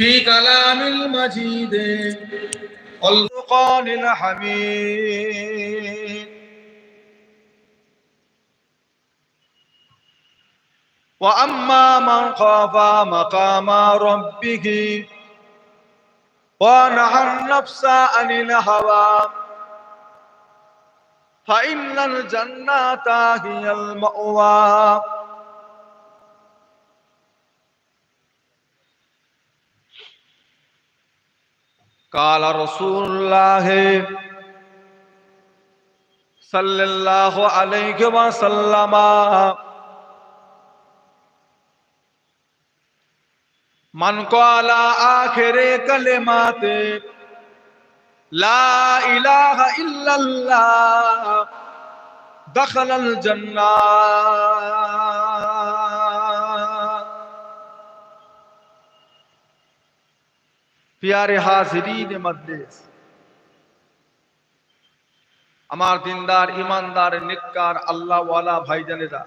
في كلام المجيد. والفرقان الحميد. وأما من خاف مقام ربه ونهى النفس عن الهوى فإن الجنة هي المأوى. قال رسول الله صلى الله عليه وسلم من قال آخر كلمات لا إله إلا الله دخل الجنة পিয়ারে হাজিরিন মজলিস। আমার দিনদার, ইমানদার নিকার আল্লাহ ওয়ালা ভাইজানেরা,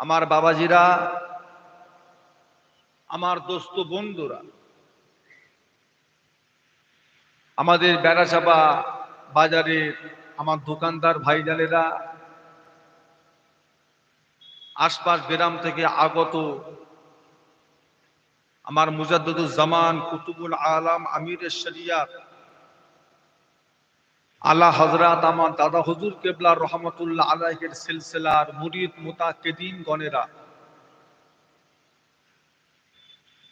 আমার বাবাজিরা, আমার দোস্ত বন্ধুরা, আমাদের বেড়াচাপা বাজারে আমার দোকানদার ভাইজানেরা, আশপাশ গ্রাম থেকে আগত আমার জামান কুতুবুল আলাম আমিরের শরিয়াত আলা হজরত আমার দাদা হুজুর কেবলা রহমতুল্লাহ আলাইহের সিলসিলার মুরিদ মুতাকিদিন গণেরা।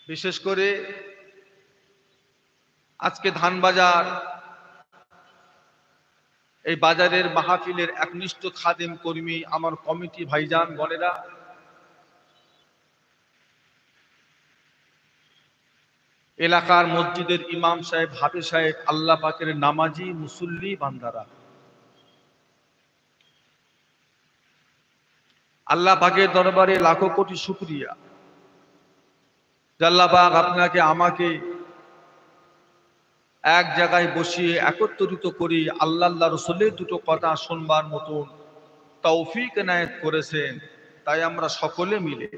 বিশেষ করে আজকে ধানবাজার, এই বাজারের মাহফিলের একনিষ্ঠ খাদেম কর্মী আমার কমিটি ভাইজান গণেরা। এলাকার মসজিদের ইমাম সাহেব, হাফিজ সাহেব, আল্লাহ পাকের নামাজি, মুসল্লি, বান্দারা। আল্লাহ পাকের দরবারে লাখো কোটি শুক্রিয়া। আল্লাহ পাক আপনাকে, আমাকে এক জায়গায় বসিয়ে একত্রিত করি আল্লাহ আল্লাহ রসুলের দুটো কথা শুনবার মতন তৌফিক এনায়েত করেছেন। তাই আমরা সকলে মিলে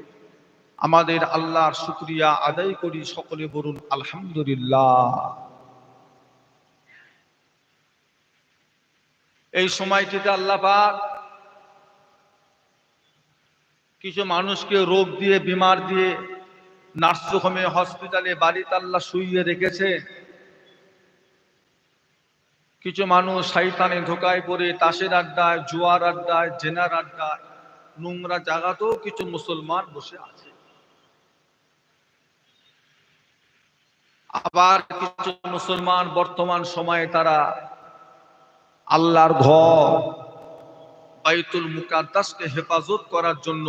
আমাদের আল্লাহর শুক্রিয়া আদায় করি সকলে বলুন, আলহামদুলিল্লাহ। এই সময়টিতে আল্লাহ পাক কিছু মানুষকে রোগ দিয়ে, বিমার দিয়ে নার্সিংহোমে হসপিটালে বাড়িতে আল্লাহ শুইয়ে রেখেছে। কিছু মানুষ শৈতানে ধোকায় পড়ে, তাসের আড্ডায়, জুয়ার আড্ডায়, জেনার আড্ডায়, নোংরা জায়গাতেও কিছু মুসলমান বসে আছে। আবার কিছু মুসলমান বর্তমান সময়ে তারা আল্লাহর ঘর, বাইতুল মুকাদ্দাসকে হেফাজত করার জন্য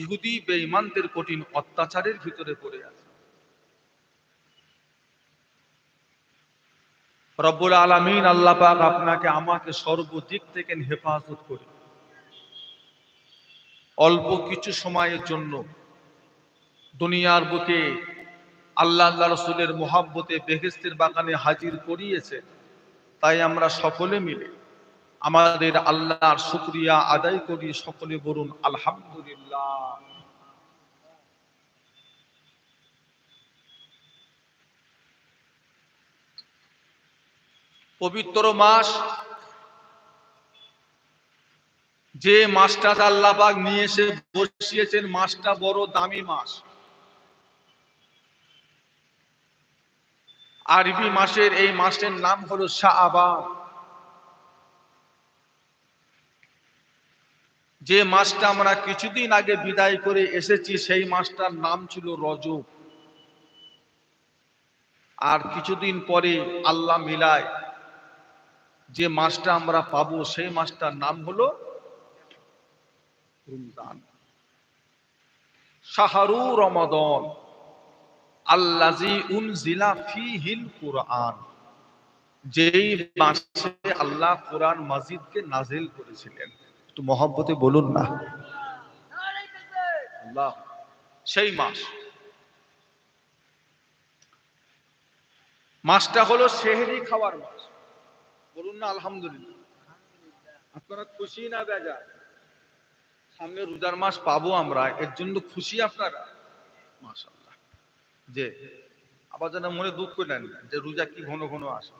ইহুদি বেঈমানদের কঠিন অত্যাচারের ভিতরে পড়ে আছে। রব্বুল আলামিন আল্লাহ পাক আপনাকে আমাকে সর্বদিক থেকে হেফাজত করে। অল্প কিছু সময়ের জন্য দুনিয়ার বুকে আল্লাহ আল্লাহ রসুলের মোহাব্বতে বেহেস্তের বাগানে হাজির করিয়েছে। তাই আমরা সকলে মিলে আমাদের আল্লাহর শুক্রিয়া আদায় করি। সকলে বলুন, আলহামদুলিল্লাহ। পবিত্র মাস, যে মাসটা আল্লাহ নিয়ে এসে বসিয়েছেন, মাসটা বড় দামি মাস। আরবি মাসের এই মাসের নাম হলো শাহবান। যে মাসটা আমরা কিছুদিন আগে বিদায় করে এসেছি, সেই মাসটার নাম ছিল রজব। আর কিছুদিন পরে আল্লাহ মিলায় যে মাসটা আমরা পাবো, সেই মাসটার নাম হলো রমজান। শাহরু রমাদন। ফিহিল কুরআন। মাসে নাজিল করেছিলেন। একটু বলুন না। সেই মাস। মাসটা হলো সেহরি খাওয়ার মাস। বলুন না, আলহামদুলিল্লাহ। আপনারা খুশি না বেজা সামনে রোজার মাস পাবো আমরা, এর জন্য খুশি আপনারা? মাশাল্লাহ যে আবার যেন মনে দুঃখ করলেন যে রোজা কি ঘন ঘন আসে।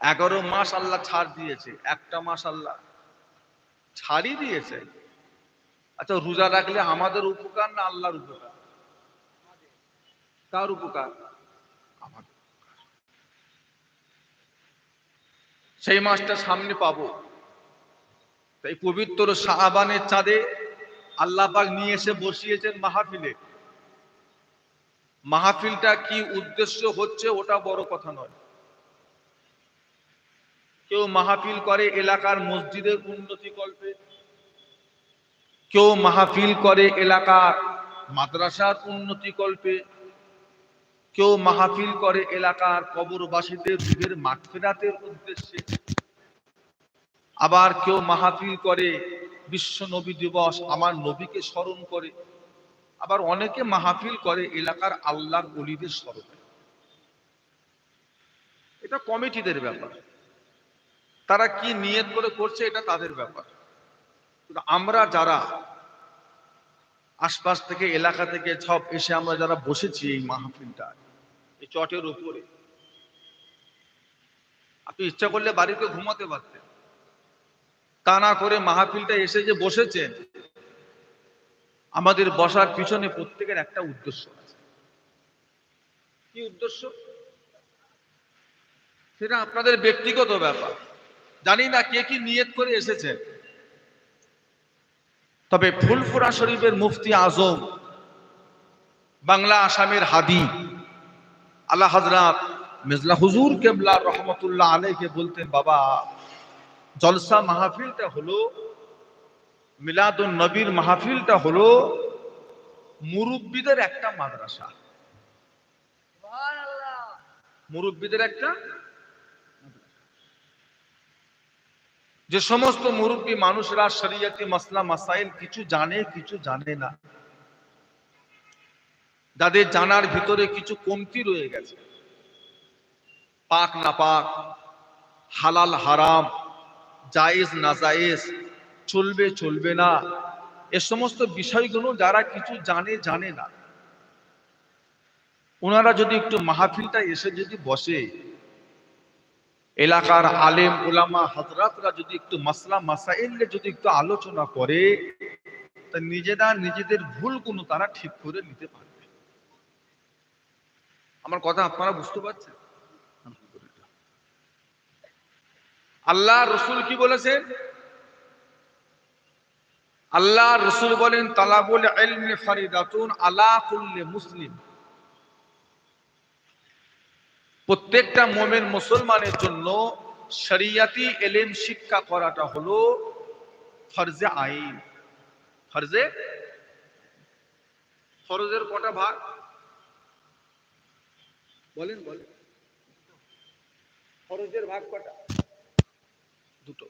এগারো মাস আল্লাহ ছাড় দিয়েছে, একটা মাস আল্লাহ ছাড়ই দিয়েছে। আচ্ছা রোজা রাখলে আমাদের উপকার না আল্লাহর উপকার? কার উপকার? সেই মাসটা সামনে পাবো। তাই পবিত্র শাহবানের চাঁদে আল্লাহ পাক নিয়ে এসে বসিয়েছেন মাহফিলে। মাহফিলটা কি উদ্দেশ্য হচ্ছে ওটা বড় কথা নয়। কেউ মাহফিল করে এলাকার মসজিদের উন্নতি কল্পে, কেউ মাহফিল করে এলাকার মাদ্রাসার উন্নতি কল্পে, কেউ মাহফিল করে এলাকার কবরবাসীদের রুহের মাগফিরাতের উদ্দেশ্যে। আবার কেউ মাহফিল করে বিশ্ব নবী দিবস আমার নবীকে স্মরণ করে। আবার অনেকে মাহফিল করে এলাকার আল্লাহর অলিদের স্মরণে। এটা কমিটিদের ব্যাপার। তারা কি নিয়ত করে করছে এটা তাদের ব্যাপার। আমরা যারা আশপাশ থেকে, এলাকা থেকে সব এসে আমরা যারা বসেছি এই মাহফিলটা, এই চটের উপরে, আপনি ইচ্ছা করলে বাড়িতে ঘুমাতে পারতেন। তা না করে মাহফিলটা এসে যে বসেছেন, আমাদের বসার পিছনে প্রত্যেকের একটা উদ্দেশ্য আছে। কি উদ্দেশ্য? সেটা আপনাদের ব্যক্তিগত ব্যাপার। জানি না কে কি নিয়ত করে এসেছেন। তবে ফুলফুরা শরীফের মুফতি আজম, বাংলা আসামের হাদি, আল্লাহ হজরত মিজলা হুজুর কেবলা রহমতুল্লাহ আলাইকে বলতেন, বাবা জলসা মাহফিলটা হলো, মিলাদুন নবীর মাহফিলটা হলো মুরব্বীদের একটা মাদ্রাসা। মুরব্বীদের একটা যে সমস্ত মুরব্বী মানুষরা শরিয়তি মাসলা, মাসাইল কিছু জানে কিছু জানে না। যাদের জানার ভিতরে কিছু কমতি রয়ে গেছে। পাক, না পাক, হালাল, হারাম জায়েজ না জায়েজ, চলবে চলবে না। এ সমস্ত বিষয়গুলো যারা কিছু জানে জানে না। ওনারা যদি একটু মাহফিলটা এসে যদি বসে, এলাকার আলেম, ওলামা হজরতরা যদি একটু মাসলা মাসাইলে যদি একটু আলোচনা করে, তা নিজেরা নিজেদের ভুলগুলো তারা ঠিক করে নিতে পারবে। আমার কথা আপনারা বুঝতে পারছেন? আল্লাহ রসুল কি বলেছেন আল্লাহ রসুল বলেন, তালাবুল ইলমি ফারিদাতুন মুসলিম। প্রত্যেকটা মোমেন মুসলমানের জন্য শরিয়াতি এলেম শিক্ষা করাটা হলো ফরজে আইন। ফরজে? ফরজের কটা ভাগ? বলেন বলেন। ফরজের ভাগ কটা? দুটো।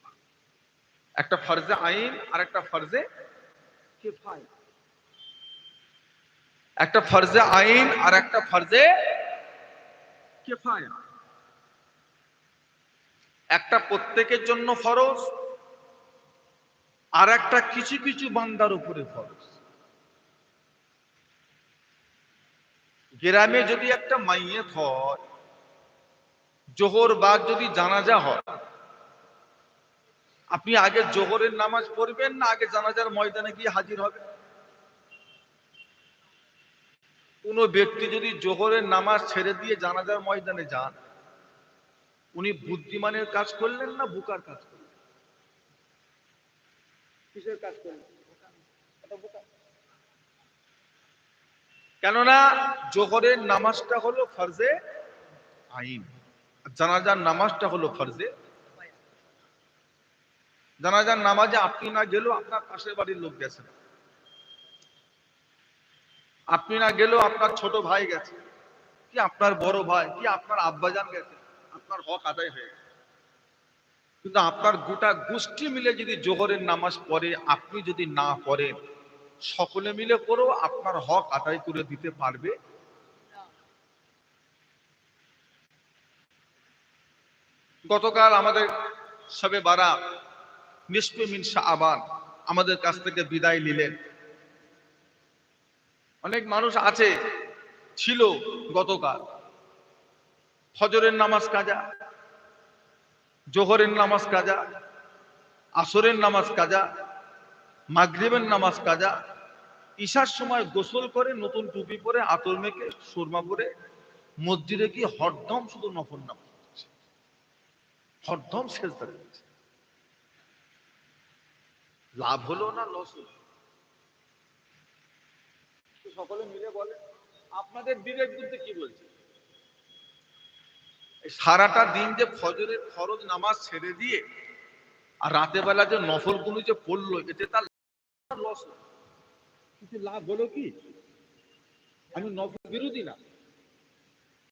একটা ফরজে আইন আর একটা ফরজে একটা ফরজে আইন আর একটা ফরজে কেফায়া একটা প্রত্যেকের জন্য ফরজ আর একটা কিছু কিছু বান্দার উপরে ফরজ। গ্রামে যদি একটা মাইয়েত হয়, জোহর বাদ যদি জানাজা হয় আপনি আগে জোহরের নামাজ পড়বেন না, আগে জানাজার ময়দানে গিয়ে হাজির হবে? কোন ব্যক্তি যদি জোহরের নামাজ ছেড়ে দিয়ে জানাজার ময়দানে যান, উনি বুদ্ধিমানের কাজ করলেন না বুকার কাজ করলেন? কিসের কাজ করলেন? কেননা জোহরের নামাজটা হলো ফরজে আইন জানাজার নামাজটা হলো ফরজে জানাজার নামাজে আপনি না গেলেও আপনার পাশের বাড়ির লোক গেছেন আপনি না গেলেও আপনার ছোট ভাই গেছে। কি আপনার বড় ভাই, কি আপনার আব্বাজান গেছে। আপনার হক আদায় হয়ে গেছে। কিন্তু আপনার গোটা গোষ্ঠী মিলে যদি জোহরের নামাজ পড়ে, আপনি যদি না পড়েন, সকলে মিলে করেও আপনার হক আদায় করে দিতে পারবে? গতকাল আমাদের সবে বারা নিষ্পে মিন আবান আমাদের কাছ থেকে বিদায় নিলেন। অনেক মানুষ আছে, ছিল গতকাল। ফজরের নামাজ কাজা, জোহরের নামাজ কাজা, আসরের নামাজ কাজা, মাগরিবের নামাজ কাজা, ঈশার সময় গোসল করে নতুন টুপি পরে আতর মেখে সুরমা পরে মসজিদে গিয়ে হরদম শুধু নফর নামাজ হরদম শেষ দাঁড়িয়েছে লাভ হলো না লস হলো? সকলে মিলে বলে আপনাদের বিবেক বুদ্ধি কি বলছে? সারাটা দিন যে ফজরের ফরজ নামাজ ছেড়ে দিয়ে আর রাতে বেলা যে নফলগুলো যে পড়ল এতে তার লস কিন্তু লাভ হলো কি? আমি নফল বিরোধী না।